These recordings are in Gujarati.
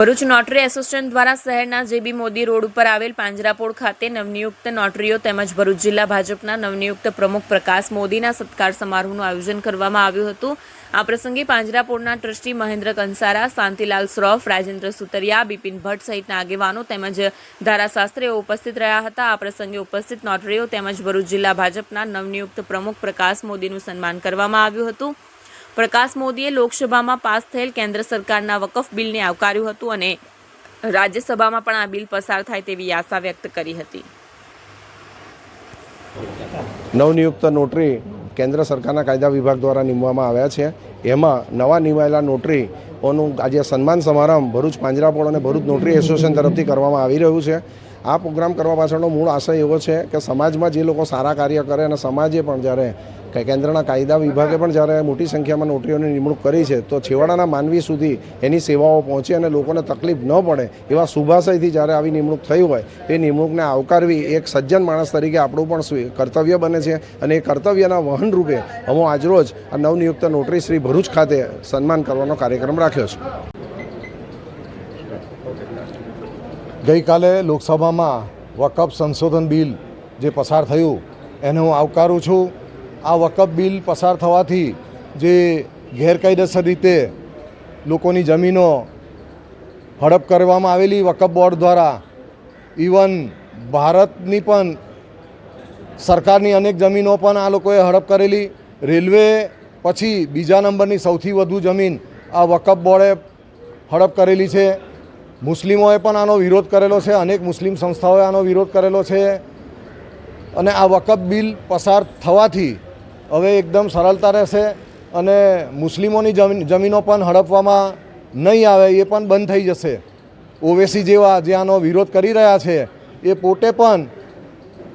ભરૂચ નોટરી એસોસિએશન દ્વારા શહેરના જેબી મોદી રોડ ઉપર આવેલ પાંજરાપોળ ખાતે નવનિયુક્ત નોટરીઓ તેમજ ભરૂચ જિલ્લા ભાજપના નવનિયુક્ત પ્રમુખ પ્રકાશ મોદીના સત્કાર સમારોહનું આયોજન કરવામાં આવ્યું હતું. આ પ્રસંગે પાંજરાપોળના ટ્રસ્ટી મહેન્દ્ર કંસારા, શાંતિલાલ શ્રોફ, રાજેન્દ્ર સુતરિયા, બિપિન ભટ્ટ સહિતના આગેવાનો તેમજ ધારાશાસ્ત્રીઓ ઉપસ્થિત રહ્યા હતા. આ પ્રસંગે ઉપસ્થિત નોટરીઓ તેમજ ભરૂચ જિલ્લા ભાજપના નવનિયુક્ત પ્રમુખ પ્રકાશ મોદીનું સન્માન કરવામાં આવ્યું હતું. પ્રકાશ મોદીએ લોકસભામાં પાસ થયેલ કેન્દ્ર સરકારના વકફ બિલને આવકાર્યું હતું અને રાજ્યસભામાં પણ આ બિલ પસાર થાય તેવી આશા વ્યક્ત કરી હતી. નવનિયુક્ત નોટરી કેન્દ્ર સરકારના કાયદા વિભાગ દ્વારા નિમવામાં આવ્યા છે. એમાં નવા નિમાયેલા નોટરીઓનું આજે સન્માન સમારંભ ભરૂચ પાંજરાપોળ અને ભરૂચ નોટરી એસોસિએશન તરફથી કરવામાં આવી રહ્યું છે. આ પ્રોગ્રામ કરવા પાછળનો મૂળ આશય એવો છે કે સમાજમાં જે લોકો સારા કાર્ય કરે અને સમાજે પણ જ્યારે કેન્દ્રના કાયદા વિભાગે પણ જ્યારે મોટી સંખ્યામાં નોટરીઓની નિમણૂક કરી છે, તો છેવાડાના માનવી સુધી એની સેવાઓ પહોંચે અને લોકોને તકલીફ ન પડે એવા શુભાશયથી જ્યારે આવી નિમણૂક થઈ હોય, એ નિમણૂકને આવકારવી એક સજ્જન માણસ તરીકે આપણું પણ કર્તવ્ય બને છે. અને એ કર્તવ્યના વહન રૂપે, હું આજરોજ આ નવનિયુક્ત નોટરી શ્રી ભરૂચ ખાતે સન્માન કરવાનો કાર્યક્રમ રાખ્યો છે. ગઈકાલે લોકસભામાં વકફ સંશોધન બિલ જે પસાર થયું, એને હું આવકારું છું. આ વકફ બિલ પસાર થવાથી જે ગેરકાયદેસર રીતે લોકોની જમીનો હડપ કરવામાં આવેલી વકફ બોર્ડ દ્વારા ઇવન ભારતની પણ સરકારની અનેક જમીનો પણ આ લોકોએ હડપ કરેલી. રેલવે પછી બીજા નંબરની સૌથી વધુ જમીન આ વકફ બોર્ડે હડપ કરેલી છે. મુસ્લિમોએ પણ આનો વિરોધ કરેલો છે, અનેક મુસ્લિમ સંસ્થાઓએ આનો વિરોધ કરેલો છે. અને આ વકફ બિલ પસાર થવાથી હવે એકદમ સરળતા રહેશે અને મુસ્લિમોની જમીન પણ હડપવામાં નહીં આવે, એ પણ બંધ થઈ જશે. ઓવેસી જેવા જે આનો વિરોધ કરી રહ્યા છે, એ પોતે પણ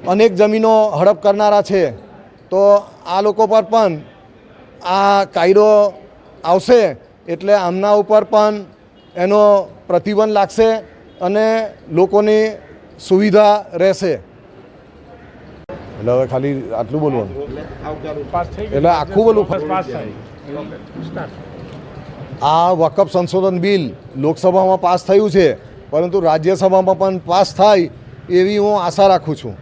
અનેક જમીનો હડપ કરનારા છે. તો આ લોકો પર પણ આ કાયદો આવશે એટલે આમના ઉપર પણ એનો પ્રતિબંધ લાગશે અને લોકોની સુવિધા રહેશે. એટલે હવે ખાલી આટલું બોલવાનું. એટલે આખું બોલું આ વકફ સંશોધન બિલ લોકસભામાં પાસ થયું છે પરંતુ રાજ્યસભામાં પણ પાસ થાય એવી હું આશા રાખું છું.